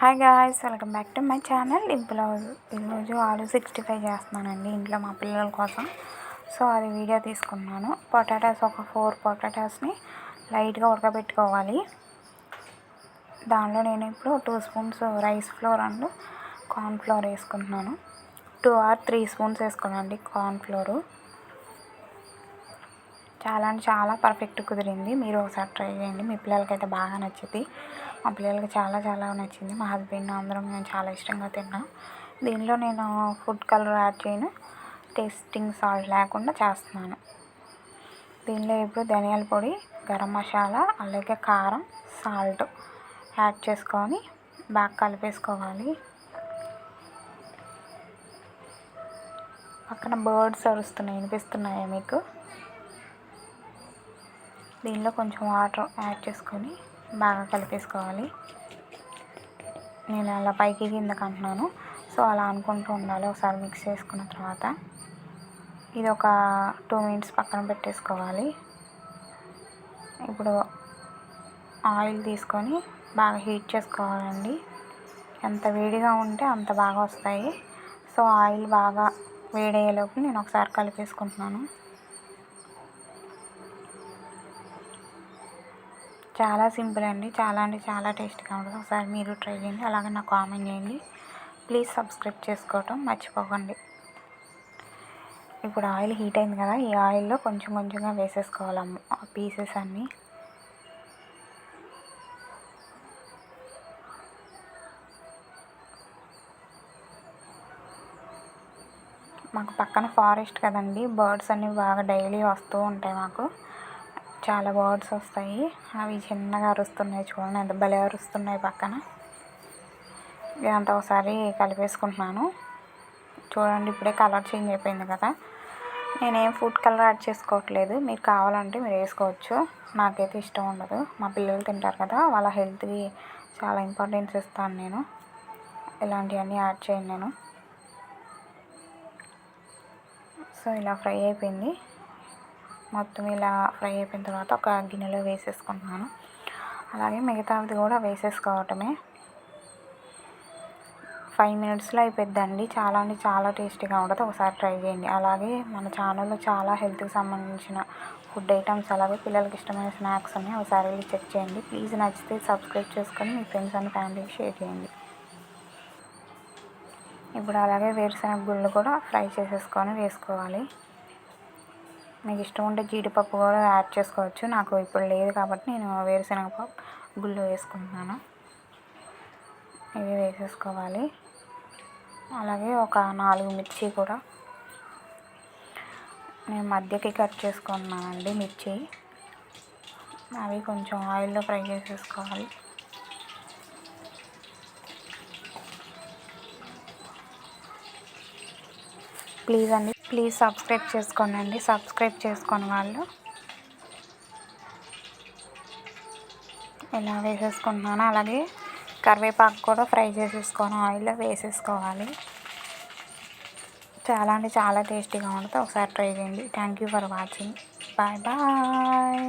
Hi guys welcome back to my channel ఇప్పుడు ఈరోజు ఆలు సిక్స్టీ ఫైవ్ చేస్తున్నానండి ఇంట్లో మా పిల్లల కోసం. సో అది వీడియో తీసుకున్నాను. పొటాటోస్ ఒక ఫోర్ పొటాటోస్ని లైట్గా ఉడకబెట్టుకోవాలి. దానిలో నేను ఇప్పుడు two spoons rice flour and corn flour వేసుకుంటున్నాను. టూ ఆర్ త్రీ స్పూన్స్ వేసుకోనండి కార్న్ ఫ్లోరు చాలా అంటే చాలా పర్ఫెక్ట్ కుదిరింది. మీరు ఒకసారి ట్రై చేయండి. మీ పిల్లలకైతే బాగా నచ్చింది. మా పిల్లలకి చాలా చాలా నచ్చింది. మా హస్బెండ్ అందరం మేము చాలా ఇష్టంగా తిన్నాం. దీనిలో నేను ఫుడ్ కలర్ యాడ్ చేయను. టేస్టింగ్ సాల్ట్ లేకుండా చేస్తున్నాను. దీనిలో ఇప్పుడు ధనియాల పొడి గరం మసాలా అలాగే కారం సాల్ట్ యాడ్ చేసుకొని బాగా కలిపేసుకోవాలి. పక్కన బర్డ్స్ అరుస్తున్నాయి. వినిపిస్తున్నాయా మీకు? దీనిలో కొంచెం వాటర్ యాడ్ చేసుకొని బాగా కలిపేసుకోవాలి. నేను అలా పైకి కిందకి అంటున్నాను. సో అలా అనుకుంటూ ఉండాలి. ఒకసారి మిక్స్ చేసుకున్న తర్వాత ఇది ఒక టూ మినిట్స్ పక్కన పెట్టేసుకోవాలి. ఇప్పుడు ఆయిల్ తీసుకొని బాగా హీట్ చేసుకోవాలండి. ఎంత వేడిగా ఉంటే అంత బాగా వస్తాయి. సో ఆయిల్ బాగా వేడయ్యేలోపు నేను ఒకసారి కలిపేసుకుంటున్నాను. చాలా సింపుల్ అండి. చాలా అంటే చాలా టేస్ట్గా ఉంటుంది. ఒకసారి మీరు ట్రై చేయండి. అలాగే నాకు కామెంట్ చేయండి. ప్లీజ్ సబ్స్క్రైబ్ చేసుకోవటం మర్చిపోకండి. ఇప్పుడు ఆయిల్ హీట్ అయింది కదా ఈ ఆయిల్లో కొంచెం కొంచెంగా వేసేసుకోవాలి ఆ పీసెస్ అన్నీ. మాకు పక్కన ఫారెస్ట్ కదండి బర్డ్స్ అన్నీ బాగా డైలీ వస్తూ ఉంటాయి మాకు. చాలా బర్డ్స్ వస్తాయి. అవి చిన్నగా అరుస్తున్నాయి చూడండి. ఎంత భలే అరుస్తున్నాయి పక్కన. ఇదంతా ఒకసారి కలిపేసుకుంటున్నాను. చూడండి ఇప్పుడే కలర్ చేంజ్ అయిపోయింది కదా. నేనేం ఫుడ్ కలర్ యాడ్ చేసుకోవట్లేదు. మీరు కావాలంటే మీరు వేసుకోవచ్చు. నాకైతే ఇష్టం ఉండదు. మా పిల్లలు తింటారు కదా వాళ్ళ హెల్త్కి చాలా ఇంపార్టెన్స్ ఇస్తాను నేను. ఇలాంటివన్నీ యాడ్ చేయను నేను. సో ఇలా ఫ్రై అయిపోయింది. మొత్తం ఇలా ఫ్రై అయిపోయిన తర్వాత ఒక గిన్నెలో వేసేసుకుంటున్నాను. అలాగే మిగతాది కూడా వేసేసుకోవటమే. ఫైవ్ మినిట్స్లో అయిపోద్దండి చాలా అంటే చాలా టేస్టీగా ఉంటుంది. ఒకసారి ట్రై చేయండి. అలాగే మన ఛానల్లో చాలా హెల్త్కి సంబంధించిన ఫుడ్ ఐటమ్స్ అలాగే పిల్లలకి ఇష్టమైన స్నాక్స్ ఉన్నాయి ఒకసారి వెళ్ళి చెక్ చేయండి. ప్లీజ్ నచ్చితే సబ్స్క్రైబ్ చేసుకొని మీ ఫ్రెండ్స్ అండ్ ఫ్యామిలీకి షేర్ చేయండి. ఇప్పుడు అలాగే వేరుశనగ గుళ్ళు కూడా ఫ్రై చేసేసుకొని వేసుకోవాలి. మీకు ఇష్టం ఉంటే జీడిపప్పు కూడా యాడ్ చేసుకోవచ్చు. నాకు ఇప్పుడు లేదు కాబట్టి నేను వేరుశనగ గుళ్ళు వేసుకుంటున్నాను. ఇవి వేసేసుకోవాలి. అలాగే ఒక నాలుగు మిర్చి కూడా నేను మధ్యకి కట్ చేసుకున్నానండి మిర్చి. అవి కొంచెం ఆయిల్లో ఫ్రై చేసేసుకోవాలి. ప్లీజ్ అండి. ప్లీజ్ సబ్స్క్రైబ్ చేసుకోనండి. సబ్స్క్రైబ్ చేసుకోని వాళ్ళు ఇలా వేసేసుకుంటున్నాను అలాగే కరివేపాకు కూడా ఫ్రై చేసేసుకొని ఆయిల్లో వేసేసుకోవాలి. చాలా అంటే చాలా టేస్టీగా ఉంటుంది. ఒకసారి ట్రై చేయండి. Thank you for watching. Bye bye.